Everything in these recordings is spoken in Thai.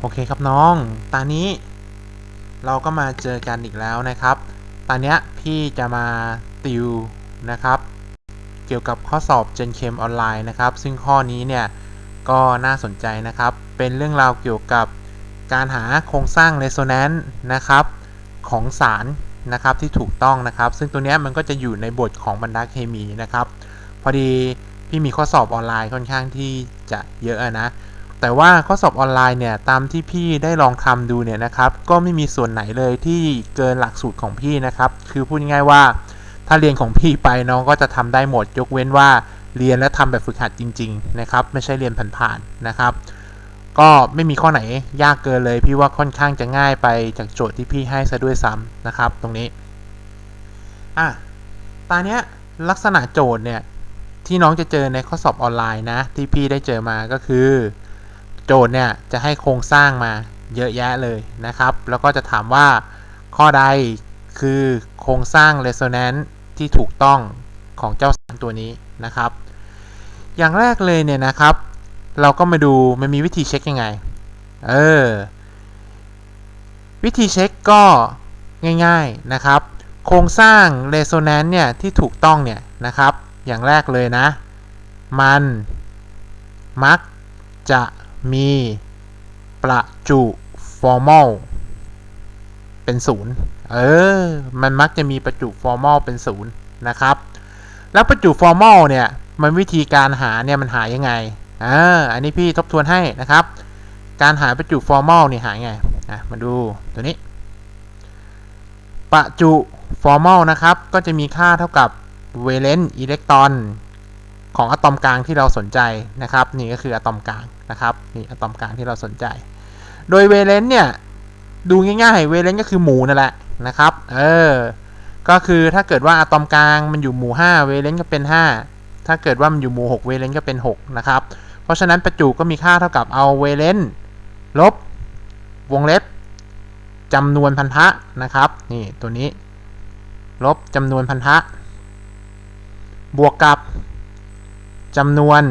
โอเคครับน้องตอนนี้ เราก็มาเจอกันอีกแล้วนะครับ ตอนนี้พี่จะมาติวนะครับ เกี่ยวกับข้อสอบ Gen Chem ออนไลน์นะครับ ซึ่งข้อนี้เนี่ยก็น่าสนใจนะครับ เป็นเรื่องราวเกี่ยวกับการหาโครงสร้าง resonance นะครับของสารนะครับที่ถูกต้องนะครับ ซึ่งตัวนี้มันก็จะอยู่ในบทของบรรดาเคมีนะครับ พอดีพี่มีข้อสอบออนไลน์ค่อนข้างที่จะเยอะนะ แต่ว่าข้อสอบออนไลน์เนี่ยตามที่พี่ได้ลองทำดูเนี่ยนะครับก็ไม่มีส่วนไหนเลยที่เกินหลักสูตรของพี่นะครับคือพูดง่ายว่า ถ้าเรียนของพี่ไปน้องก็จะทำได้หมด ยกเว้นว่าเรียนและทำแบบฝึกหัดจริง ๆ นะครับ ไม่ใช่เรียนผ่านๆนะครับ ก็ไม่มีข้อไหนยากเกินเลย พี่ว่าค่อนข้างจะง่ายไปจากโจทย์ที่พี่ให้ซะด้วยซ้ำนะครับ ตรงนี้อะตอนเนี้ยลักษณะโจทย์เนี่ยที่น้องจะเจอในข้อสอบออนไลน์นะที่พี่ได้เจอมาก็คือ โจทย์เนี่ยจะให้โครงสร้างมาเยอะแยะเลยนะครับ แล้วก็จะถามว่าข้อใดคือโครงสร้าง resonance ที่ถูกต้องของเจ้าสารตัวนี้นะครับ อย่างแรกเลยเนี่ยนะครับ เราก็มาดูมันมีวิธีเช็คยังไง เออ วิธีเช็คก็ง่ายๆนะครับ โครงสร้าง resonance เนี่ยที่ถูกต้องเนี่ยนะครับ อย่างแรกเลยนะ มันมักจะ มีประจุ formal เป็นศูนย์เออ มันมักจะมีประจุ formal เป็นศูนย์นะครับ แล้วประจุ formal เนี่ย มันวิธีการหาเนี่ยมันหายังไงอ่าอันนี้พี่ทบทวนให้นะครับ การหาประจุ formal เนี่ยหาไงอะมาดูตัวนี้ ประจุ formal นะครับ ก็จะมีค่าเท่ากับ valence อิเล็กตรอน ของอะตอมกลางที่เราสนใจนะครับ นี่ก็คืออะตอมกลางนะครับนี่อะตอมกลางที่เราสนใจ โดย valence เนี่ยดูง่ายๆ valence ก็คือหมู่นั่นแหละนะครับเออก็คือถ้าเกิดว่าอะตอมกลางมันอยู่หมู่5 valence ก็เป็น 5 ถ้าเกิดว่ามันอยู่หมู่6 valence ก็เป็น 6 นะครับ เพราะฉะนั้นประจุก็มีค่าเท่ากับเอา valence ลบวงเล็บจำนวนพันธะนะครับนี่ตัวนี้ ลบจำนวนพันธะ บวกกับ จำนวน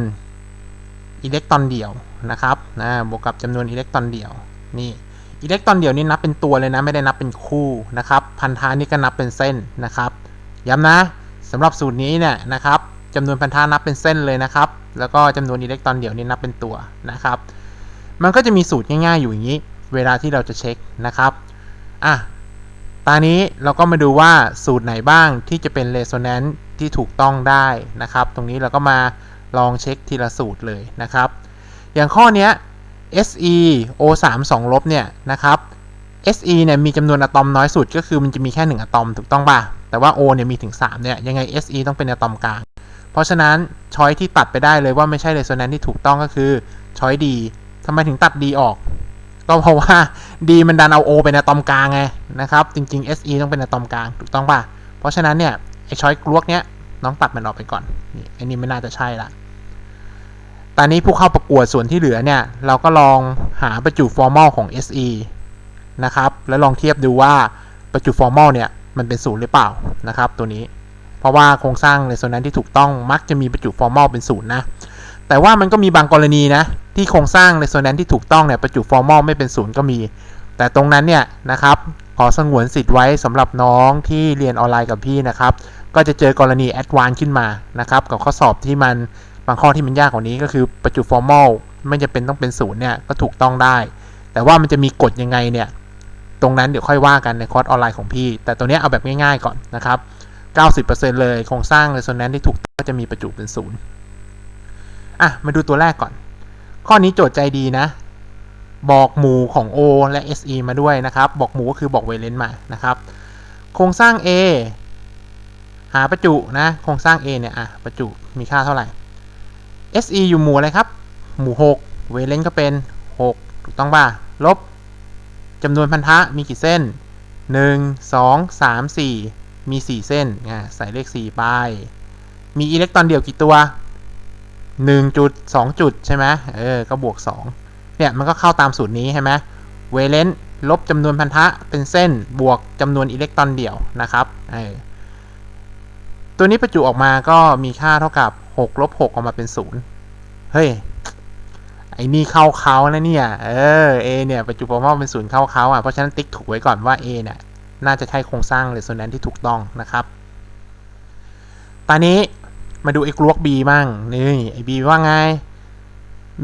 อิเล็กตรอนเดี่ยวนะครับนะบวกกับจำนวนอิเล็กตรอนเดี่ยวนี่อิเล็กตรอนเดี่ยวนี่นับเป็นตัวเลยนะไม่ได้นับเป็นคู่นะครับพันธะนี่ก็นับเป็นเส้นนะครับ ย้ำนะสำหรับสูตรนี้เนี่ยนะครับจำนวนพันธะนับเป็นเส้นเลยนะครับ แล้วก็จำนวนอิเล็กตรอนเดี่ยวนี่นับเป็นตัวนะครับ มันก็จะมีสูตรง่ายๆอยู่อย่างนี้ เวลาที่เราจะเช็คนะครับอะตอนนี้เราก็มาดูว่าสูตรไหนบ้างที่จะเป็น resonance ที่ถูกต้องได้นะครับ ตรงนี้เราก็มา ลองเช็คทีละสูตรเลยนะครับ อย่างข้อนี้ Se O3 2ลบเนี่ยนะครับ Se เนี่ยมีจำนวนอะตอมน้อยสุดก็คือมันจะมีแค่ 1 อะตอมถูกต้องป่ะ แต่ว่า O เนี่ยมีถึง 3 เนี่ย ยังไง Se ต้องเป็นอะตอมกลาง เพราะฉะนั้นช้อยที่ตัดไปได้เลยว่าไม่ใช่ resonance ที่ถูกต้องก็คือช้อยดีทำไมถึงตัด D ออก ก็เพราะว่า D มันดันเอา O เป็นอะตอมกลางไงนะครับ จริง ๆ Se ต้องเป็นอะตอมกลางถูกต้องป่ะ เพราะฉะนั้นเนี่ยไอช้อยกลวกเนี้ย น้องตัดมันออกไปก่อนนี่อันนี้ไม่น่าจะใช่ละตอนนี้ผู้เข้าประกวดส่วนที่เหลือเนี่ย เราก็ลองหาประจุ formal ของ Se นะครับ แล้วลองเทียบดูว่าประจุ formal เนี่ยมันเป็นศูนย์หรือเปล่านะครับ ตัวนี้ เพราะว่าโครงสร้าง resonance ที่ถูกต้องมักจะมีประจุ formal เป็นศูนย์นะ แต่ว่ามันก็มีบางกรณีนะที่โครงสร้าง resonance ที่ถูกต้องเนี่ยประจุ formal ไม่เป็นศูนย์ก็มี แต่ตรงนั้นเนี่ยนะครับขอสงวนสิทธิ์ไว้สำหรับน้องที่เรียนออนไลน์กับพี่นะครับ ก็จะเจอกรณีแอดวานขึ้นมานะครับกับข้อสอบที่มันบางข้อที่มันยากกว่านี้ก็คือประจุ formal ไม่จะเป็นต้องเป็นศูนย์เนี่ยก็ถูกต้องได้ แต่ว่ามันจะมีกฎยังไงเนี่ยตรงนั้นเดี๋ยวค่อยว่ากันในคอร์สออนไลน์ของพี่ แต่ตัวนี้เอาแบบง่ายๆก่อนนะครับ 90%เลยโครงสร้าง resonance ที่ถูกต้องก็จะมีประจุเป็นศูนย์อะมาดูตัวแรกก่อน ข้อนี้โจทย์ใจดีนะ บอกหมู่ของ O และ SE มาด้วยนะครับ บอกหมู่ก็คือบอกเวเลนมานะครับ โครงสร้าง A หาประจุนะโครงสร้าง A เนี่ยอะประจุมีค่าเท่าไหร่ SE อยู่หมู่อะไรครับ หมู่ 6 เวเลนก็เป็น 6 ถูกต้องป่ะ ลบจำนวนพันธะมีกี่เส้น 1 2 3 4 มี 4 เส้นอะใส่เลข 4 ไป มีอิเล็กตรอนเดี่ยวกี่ตัว 1 จุด 2 จุดใช่ไหมเออ ก็บวก 2 เนี่ย มันก็เข้าตามสูตรนี้ใช่ไหมเวเลนลบจำนวนพันธะเป็นเส้นบวกจำนวนอิเล็กตรอนเดี่ยวนะครับ เออ ตัวนี้ประจุออกมาก็มีค่าเท่ากับ6ลบ6ออกมาเป็น0เฮ้ย ไอ้นี่เข้าเขานะเนี่ย เออ A เนี่ย ประจุ formal เป็นศูนย์เข้าเขาอะ เพราะฉะนั้นติ๊กถูกไว้ก่อนว่า A เนี่ย น่าจะใช่โครงสร้าง resonance ที่ถูกต้องนะครับ ตอนนี้มาดูไอ้กลวก B บ้าง นี่ไอ้ B ว่าไง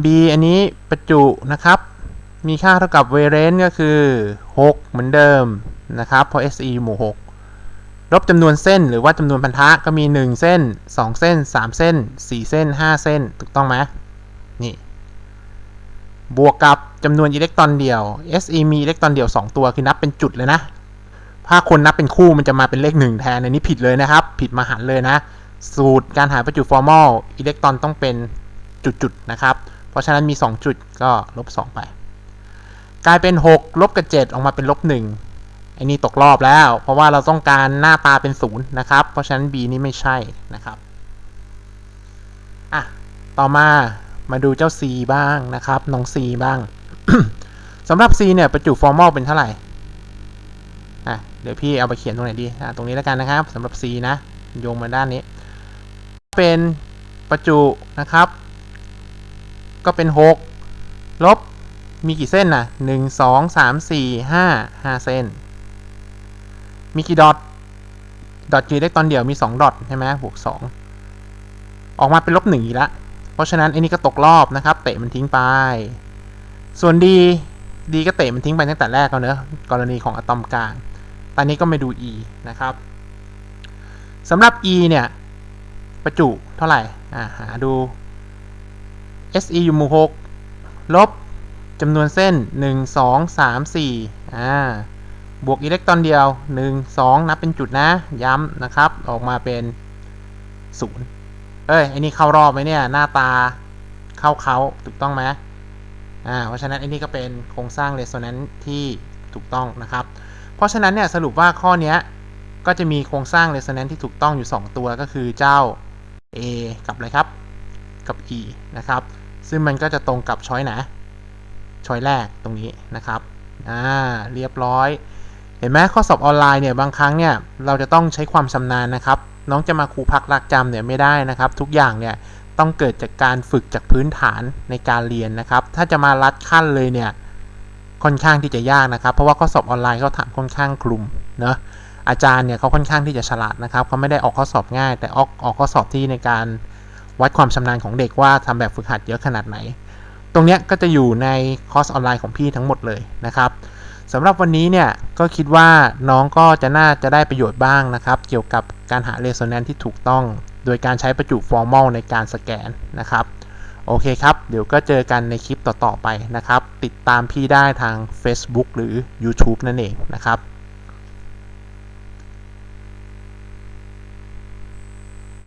B อันนี้ประจุนะครับ มีค่าเท่ากับ valence ก็คือ 6 เหมือนเดิมนะครับเพราะ Se หมู่ 6 ลบจำนวนเส้นหรือว่าจำนวนพันธะก็มี 1 เส้น 2 เส้น 3 เส้น 4 เส้น 5 เส้น ถูกต้องไหมนี่ บวกกับจำนวนอิเล็กตรอนเดียว Se มีอิเล็กตรอนเดียว 2 ตัวคือนับเป็นจุดเลยนะ ถ้าคนนับเป็นคู่มันจะมาเป็นเลข 1 แทนอันนี้ผิดเลยนะครับ ผิดมหันเลยนะ สูตรการหาประจุฟอร์มอลอิเล็กตรอนต้องเป็นจุดๆนะครับ เพราะฉะนั้นมี 2 จุดก็ลบ2ไป กลายเป็น 6 ลบกับ 7 ออกมาเป็นลบ1 อันนี้ตกรอบแล้ว เพราะว่าเราต้องการหน้าตาเป็น0นย์นะครับ เพราะฉะนั้น B นี่ไม่ใช่นะครับอะต่อมามาดูเจ้า C บ้างนะครับ น้อง C บ้างสำหรับ C เนี่ยประจุฟอร์มอลเป็นเท่าไหร่อะเดี๋ยวพี่เอาไปเขียนตรงไหนดีอะตรงนี้แล้วกันนะครับสำหรับ C นะโยงมาด้านนี้ เป็นประจุนะครับ ก็เป็น 6 ลบมีกี่เส้นนะหนึ่งสองสามสี่ห้าห้าเส้น มีกี่ดอทดอทคือเลขตอนเดียวมีสองดอทใช่ไหมบวกสองออกมาเป็นลบหนึ่งอีกแล้วเพราะฉะนั้นไอ้นี่ก็ตกรอบนะครับ เตะมันทิ้งไป ส่วนดีดีก็เตะมันทิ้งไปตั้งแต่แรกแล้วเนอะกรณีของอะตอมกลางตอนนี้ก็มาดู e นะครับสำหรับ e เนี่ย ประจุเท่าไหร่อ่าหาดู se อยู่หมู่6ลบจำนวนเส้น 1 2 3 4อ่า บวกอิเล็กตรอนเดียว 1 2 นับเป็นจุดนะ ย้ำนะครับ ออกมาเป็น 0 เอ้ยไอ้นี่เข้ารอบไหมเนี่ย หน้าตาเข้าเขาถูกต้องไหมอ่า เพราะฉะนั้นไอ้นี่ก็เป็นโครงสร้างเรโซแนนซ์ที่ถูกต้องนะครับ เพราะฉะนั้นเนี่ยสรุปว่าข้อนี้ก็จะมีโครงสร้างเรโซแนนซ์ที่ถูกต้องอยู่ 2 ตัวก็คือเจ้า A กับอะไรครับ กับ E นะครับ ซึ่งมันก็จะตรงกับช้อยไหนช้อยแรกตรงนี้นะครับ อ่า เรียบร้อย ห็นไหมข้อสอบออนไลน์เนี่ยบางครั้งเนี่ยเราจะต้องใช้ความชำนาญนะครับ น้องจะมาครูพักรักจำเนี่ยไม่ได้นะครับ ทุกอย่างเนี่ยต้องเกิดจากการฝึกจากพื้นฐานในการเรียนนะครับ ถ้าจะมารัดขั้นเลยเนี่ยค่อนข้างที่จะยากนะครับ เพราะว่าข้อสอบออนไลน์เขาถามค่อนข้างคลุมเนาะอาจารย์เนี่ยเขาค่อนข้างที่จะฉลาดนะครับเขาไม่ได้ออกข้อสอบง่าย แต่ออกออกข้อสอบที่ในการวัดความชำนาญของเด็กว่าทำแบบฝึกหัดเยอะขนาดไหน ตรงเนี้ยก็จะอยู่ในคอร์สออนไลน์ของพี่ทั้งหมดเลยนะครับ สำหรับวันนี้เนี่ยก็คิดว่าน้องก็จะน่าจะได้ประโยชน์บ้างนะครับ เกี่ยวกับการหาเรโซแนนซ์ที่ถูกต้อง โดยการใช้ประจุฟอร์มอลในการสแกนนะครับโอเคครับ เดี๋ยวก็เจอกันในคลิปต่อ ๆ ไปนะครับ ติดตามพี่ได้ทาง Facebook หรือ YouTube นั่นเองนะครับ